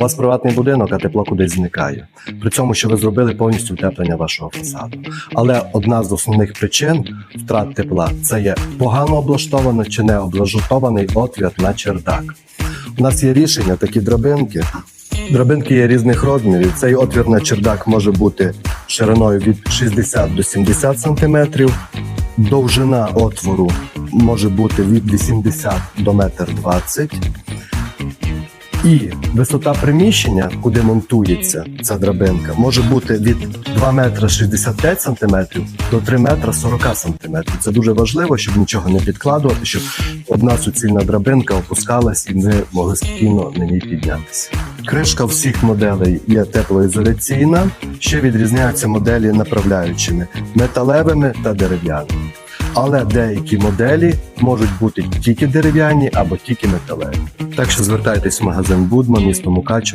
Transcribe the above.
У вас приватний будинок, а тепло кудись зникає. При цьому, що ви зробили повністю утеплення вашого фасаду. Але одна з основних причин втрат тепла це є погано облаштований чи не облаштований отвір на чердак. У нас є рішення, такі драбинки. Драбинки є різних розмірів. Цей отвір на чердак може бути шириною від 60 до 70 см. Довжина отвору може бути від 80 до 1,20 м. І висота приміщення, куди монтується ця драбинка, може бути від 2 метра 65 сантиметрів до 3 метра 40 сантиметрів. Це дуже важливо, щоб нічого не підкладувати, щоб одна суцільна драбинка опускалась і ми могли спокійно на ній піднятися. Кришка всіх моделей є теплоізоляційна. Ще відрізняються моделі направляючими металевими та дерев'яними. Але деякі моделі можуть бути тільки дерев'яні або тільки металеві. Так що звертайтесь в магазин Будма, місто Мукачево.